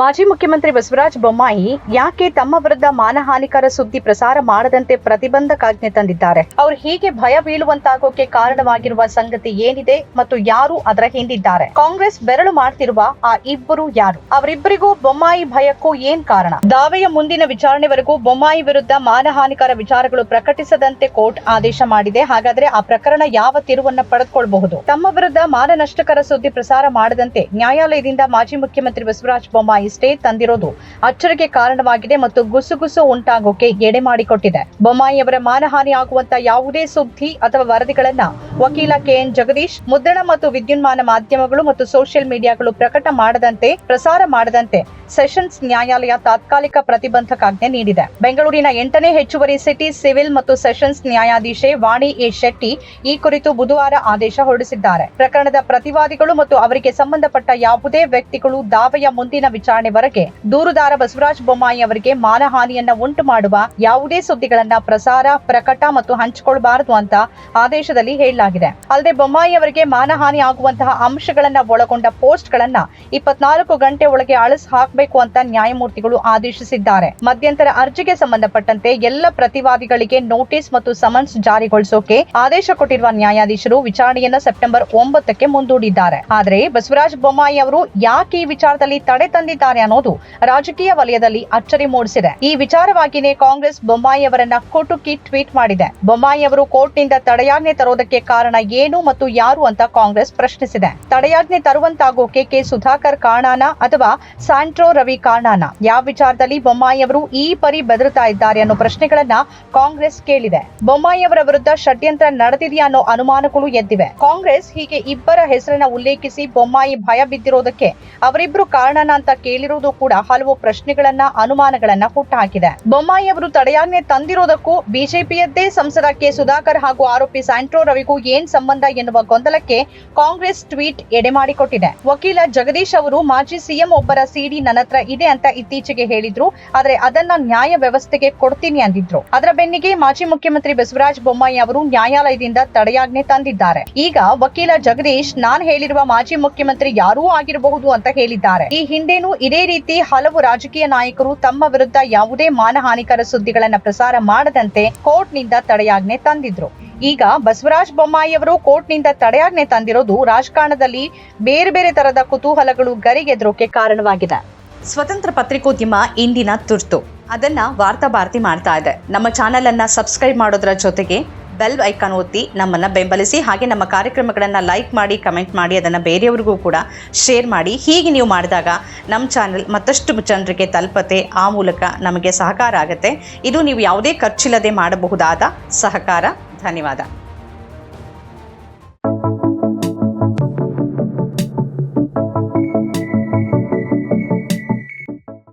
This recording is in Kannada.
ಮಾಜಿ ಮುಖ್ಯಮಂತ್ರಿ ಬಸವರಾಜ ಬೊಮ್ಮಾಯಿ ಯಾಕೆ ತಮ್ಮ ವಿರುದ್ಧ ಮಾನಹಾನಿಕರ ಸುದ್ದಿ ಪ್ರಸಾರ ಮಾಡದಂತೆ ಪ್ರತಿಬಂಧಕಾಜ್ಞೆ ತಂದಿದ್ದಾರೆ? ಅವರು ಹೀಗೆ ಭಯ ಬೀಳುವಂತಾಗೋಕೆ ಕಾರಣವಾಗಿರುವ ಸಂಗತಿ ಏನಿದೆ ಮತ್ತು ಯಾರು ಅದರ ಹಿಂದಿದ್ದಾರೆ? ಕಾಂಗ್ರೆಸ್ ಬೆರಳು ಮಾಡ್ತಿರುವ ಆ ಇಬ್ಬರು ಯಾರು? ಅವರಿಬ್ಬರಿಗೂ ಬೊಮ್ಮಾಯಿ ಭಯಕ್ಕೂ ಏನ್ ಕಾರಣ? ದಾವೆಯ ಮುಂದಿನ ವಿಚಾರಣೆವರೆಗೂ ಬೊಮ್ಮಾಯಿ ವಿರುದ್ಧ ಮಾನಹಾನಿಕರ ವಿಚಾರಗಳು ಪ್ರಕಟಿಸದಂತೆ ಕೋರ್ಟ್ ಆದೇಶ ಮಾಡಿದೆ. ಹಾಗಾದ್ರೆ ಆ ಪ್ರಕರಣ ಯಾವ ತಿರುವನ್ನ ಪಡೆದುಕೊಳ್ಳಬಹುದು ತಮ್ಮ ವಿರುದ್ಧ ಮಾನನಷ್ಟಕರ ಸುದ್ದಿ ಪ್ರಸಾರ ಮಾಡದಂತೆ ನ್ಯಾಯಾಲಯದಿಂದ ಮಾಜಿ ಮುಖ್ಯಮಂತ್ರಿ ಬಸವರಾಜ ಬೊಮ್ಮಾಯಿ ಸ್ಟೇ ತಂದಿರೋದು ಅಚ್ಚರಿಗೆ ಕಾರಣವಾಗಿದೆ ಮತ್ತು ಗುಸುಗುಸು ಉಂಟಾಗೋಕೆ ಎಡೆ ಮಾಡಿಕೊಟ್ಟಿದೆ. ಬೊಮ್ಮಾಯಿಯವರ ಮಾನಹಾನಿ ಆಗುವಂತ ಯಾವುದೇ ಸುದ್ದಿ ಅಥವಾ ವರದಿಗಳನ್ನ ವಕೀಲ ಕೆಎನ್ ಜಗದೀಶ್, ಮುದ್ರಣ ಮತ್ತು ವಿದ್ಯುನ್ಮಾನ ಮಾಧ್ಯಮಗಳು ಮತ್ತು ಸೋಷಿಯಲ್ ಮೀಡಿಯಾಗಳು ಪ್ರಕಟ ಮಾಡದಂತೆ, ಪ್ರಸಾರ ಮಾಡದಂತೆ ಸೆಷನ್ಸ್ ನ್ಯಾಯಾಲಯ ತಾತ್ಕಾಲಿಕ ಪ್ರತಿಬಂಧಕಾಜ್ಞೆ ನೀಡಿದೆ. ಬೆಂಗಳೂರಿನ ಎಂಟನೇ ಹೆಚ್ಚುವರಿ ಸಿಟಿ ಸಿವಿಲ್ ಮತ್ತು ಸೆಷನ್ಸ್ ನ್ಯಾಯಾಧೀಶೆ ವಾಣಿ ಎ ಶೆಟ್ಟಿ ಈ ಕುರಿತು ಬುಧವಾರ ಆದೇಶ ಹೊರಡಿಸಿದ್ದಾರೆ. ಪ್ರಕರಣದ ಪ್ರತಿವಾದಿಗಳು ಮತ್ತು ಅವರಿಗೆ ಸಂಬಂಧಪಟ್ಟ ಯಾವುದೇ ವ್ಯಕ್ತಿಗಳು ದಾವೆಯ ಮುಂದಿನ ವಿಚಾರಣೆವರೆಗೆ ದೂರುದಾರ ಬಸವರಾಜ ಬೊಮ್ಮಾಯಿ ಅವರಿಗೆ ಮಾನಹಾನಿಯನ್ನ ಉಂಟು ಮಾಡುವ ಯಾವುದೇ ಸುದ್ದಿಗಳನ್ನ ಪ್ರಸಾರ, ಪ್ರಕಟ ಮತ್ತು ಹಂಚಿಕೊಳ್ಳಬಾರದು ಅಂತ ಆದೇಶದಲ್ಲಿ ಹೇಳಲಾಗಿದೆ. ಅಲ್ಲದೆ ಬೊಮ್ಮಾಯಿ ಅವರಿಗೆ ಮಾನಹಾನಿ ಆಗುವಂತಹ ಅಂಶಗಳನ್ನ ಒಳಗೊಂಡ ಪೋಸ್ಟ್ ಗಳನ್ನ ಇಪ್ಪತ್ನಾಲ್ಕು ಗಂಟೆ ಒಳಗೆ ಅಳಿಸ್ ಹಾಕಬೇಕು ಅಂತ ನ್ಯಾಯಮೂರ್ತಿಗಳು ಆದೇಶಿಸಿದ್ದಾರೆ. ಮಧ್ಯಂತರ ಅರ್ಜಿಗೆ ಸಂಬಂಧಪಟ್ಟಂತೆ ಎಲ್ಲ ಪ್ರತಿವಾದಿಗಳಿಗೆ ನೋಟಿಸ್ ಮತ್ತು ಸಮನ್ಸ್ ಜಾರಿಗೊಳಿಸೋಕೆ ಆದೇಶ ಕೊಟ್ಟಿರುವ ನ್ಯಾಯಾಧೀಶರು ವಿಚಾರಣೆಯನ್ನ ಸೆಪ್ಟೆಂಬರ್ ಒಂಬತ್ತಕ್ಕೆ ಮುಂದೂಡಿದ್ದಾರೆ. ಆದರೆ ಬಸವರಾಜ ಬೊಮ್ಮಾಯಿ ಅವರು ಯಾಕೆ ಈ ವಿಚಾರದಲ್ಲಿ ತಡೆ ತಂದಿದ್ದಾರೆ ಅನ್ನೋದು ರಾಜಕೀಯ ವಲಯದಲ್ಲಿ ಅಚ್ಚರಿ ಮೂಡಿಸಿದೆ. ಈ ವಿಚಾರವಾಗಿಯೇ ಕಾಂಗ್ರೆಸ್ ಬೊಮ್ಮಾಯಿ ಅವರನ್ನ ಕುಟುಕಿ ಟ್ವೀಟ್ ಮಾಡಿದೆ. ಬೊಮ್ಮಾಯಿ ಅವರು ಕೋರ್ಟ್ನಿಂದ ತಡೆಯಾಜ್ಞೆ ತರೋದಕ್ಕೆ ಕಾರಣ ಏನು ಮತ್ತು ಯಾರು ಅಂತ ಕಾಂಗ್ರೆಸ್ ಪ್ರಶ್ನಿಸಿದೆ. ತಡೆಯಾಜ್ಞೆ ತರುವಂತಾಗೋಕೆ ಕೆ. ಸುಧಾಕರ್ ಕಾಣಾನ ಅಥವಾ ಸ್ಯಾಂಟ್ರೋ ರವಿ ಕಾಣಾನ? ಯಾವ ವಿಚಾರದಲ್ಲಿ ಬೊಮ್ಮಾಯಿ ಅವರು ಈ ಪರಿ ಬೆದರುತ್ತಾ ಇದ್ದಾರೆ ಅನ್ನೋ ಪ್ರಶ್ನೆಗಳನ್ನ ಕಾಂಗ್ರೆಸ್ ಕೇಳಿದೆ. ಬೊಮ್ಮಾಯಿ ಅವರ ವಿರುದ್ಧ ಷಡ್ಯಂತ್ರ ನಡೆದಿದೆಯಾ ಅನ್ನೋ ಅನುಮಾನಗಳು ಎದ್ದಿವೆ. ಕಾಂಗ್ರೆಸ್ ಹೀಗೆ ಇಬ್ಬರ ಹೆಸರನ್ನ ಉಲ್ಲೇಖಿಸಿ ಬೊಮ್ಮಾಯಿ ಭಯ ಬಿದ್ದಿರೋದಕ್ಕೆ ಅವರಿಬ್ರು ಕಾರಣನ ಅಂತ ಕೇಳಿರೋದು ಕೂಡ ಹಲವು ಪ್ರಶ್ನೆಗಳನ್ನ, ಅನುಮಾನಗಳನ್ನ ಹುಟ್ಟುಹಾಕಿದೆ. ಬೊಮ್ಮಾಯಿ ಅವರು ತಡೆಯಾಜ್ಞೆ ತಂದಿರೋದಕ್ಕೂ ಬಿಜೆಪಿಯದ್ದೇ ಸಂಸದ ಕೆ. ಸುಧಾಕರ್ ಹಾಗೂ ಆರೋಪಿ ಸ್ಯಾಂಟ್ರೋ ರವಿಗೂ ಏನ್ ಸಂಬಂಧ ಎನ್ನುವ ಗೊಂದಲಕ್ಕೆ ಕಾಂಗ್ರೆಸ್ ಟ್ವೀಟ್ ಎಡೆ ಮಾಡಿಕೊಟ್ಟಿದೆ. ವಕೀಲ ಜಗದೀಶ್ ಅವರು ಮಾಜಿ ಸಿಎಂ ಒಬ್ಬರ ಸಿಡಿ ನನ್ನ ಹತ್ರ ಇದೆ ಅಂತ ಇತ್ತೀಚೆಗೆ ಹೇಳಿದ್ರು. ಆದ್ರೆ ಅದನ್ನ ನ್ಯಾಯ ವ್ಯವಸ್ಥೆಗೆ ಕೊಡ್ತೀನಿ ಅಂದಿದ್ರು. ಅದರ ಬೆನ್ನಿಗೆ ಮಾಜಿ ಮುಖ್ಯಮಂತ್ರಿ ಬಸವರಾಜ ಬೊಮ್ಮಾಯಿ ಅವರು ನ್ಯಾಯಾಲಯದಿಂದ ತಡೆಯಾಜ್ಞೆ ತಂದಿದ್ದಾರೆ. ಈಗ ವಕೀಲ ಜಗದೀಶ್ ನಾನ್ ಹೇಳಿರುವ ಮಾಜಿ ಮುಖ್ಯಮಂತ್ರಿ ಯಾರೂ ಆಗಿರಬಹುದು ಅಂತ ಹೇಳಿದ್ದಾರೆ. ಈ ಹಿಂದೆನೂ ಇದೇ ರೀತಿ ಹಲವು ರಾಜಕೀಯ ನಾಯಕರು ತಮ್ಮ ವಿರುದ್ಧ ಯಾವುದೇ ಮಾನಹಾನಿಕರ ಸುದ್ದಿಗಳನ್ನ ಪ್ರಸಾರ ಮಾಡದಂತೆ ಕೋರ್ಟ್ನಿಂದ ತಡೆಯಾಜ್ಞೆ ತಂದಿದ್ರು. ಈಗ ಬಸವರಾಜ ಬೊಮ್ಮಾಯಿಯವರು ಕೋರ್ಟ್ನಿಂದ ತಡೆಯಾಜ್ಞೆ ತಂದಿರೋದು ರಾಜಕಾರಣದಲ್ಲಿ ಬೇರೆ ಬೇರೆ ತರದ ಕುತೂಹಲಗಳು ಗರಿಗೆದ್ರೋಕೆ ಕಾರಣವಾಗಿದೆ. ಸ್ವತಂತ್ರ ಪತ್ರಿಕೋದ್ಯಮ ಇಂದಿನ ತುರ್ತು. ಅದನ್ನ ವಾರ್ತಾ ಭಾರತಿ ಮಾಡ್ತಾ ಇದೆ. ನಮ್ಮ ಚಾನೆಲ್ ಅನ್ನ ಸಬ್ಸ್ಕ್ರೈಬ್ ಮಾಡೋದ್ರ ಜೊತೆಗೆ ಬೆಲ್ ಐಕಾನ್ ಒತ್ತಿ ನಮ್ಮನ್ನ ಬೆಂಬಲಿಸಿ ಹಾಗೆ ನಮ್ಮ ಕಾರ್ಯಕ್ರಮಗಳನ್ನು ಲೈಕ್ ಮಾಡಿ, ಕಮೆಂಟ್ ಮಾಡಿ, ಅದನ್ನು ಬೇರೆಯವ್ರಿಗೂ ಕೂಡ ಶೇರ್ ಮಾಡಿ. ಹೀಗೆ ನೀವು ಮಾಡಿದಾಗ ನಮ್ಮ ಚಾನೆಲ್ ಮತ್ತಷ್ಟು ಜನರಿಗೆ ತಲುಪತೆ ಆ ಮೂಲಕ ನಮಗೆ ಸಹಕಾರ ಆಗುತ್ತೆ. ಇದು ನೀವು ಯಾವುದೇ ಖರ್ಚಿಲ್ಲದೆ ಮಾಡಬಹುದಾದ ಸಹಕಾರ. ధన్యవాదాలు.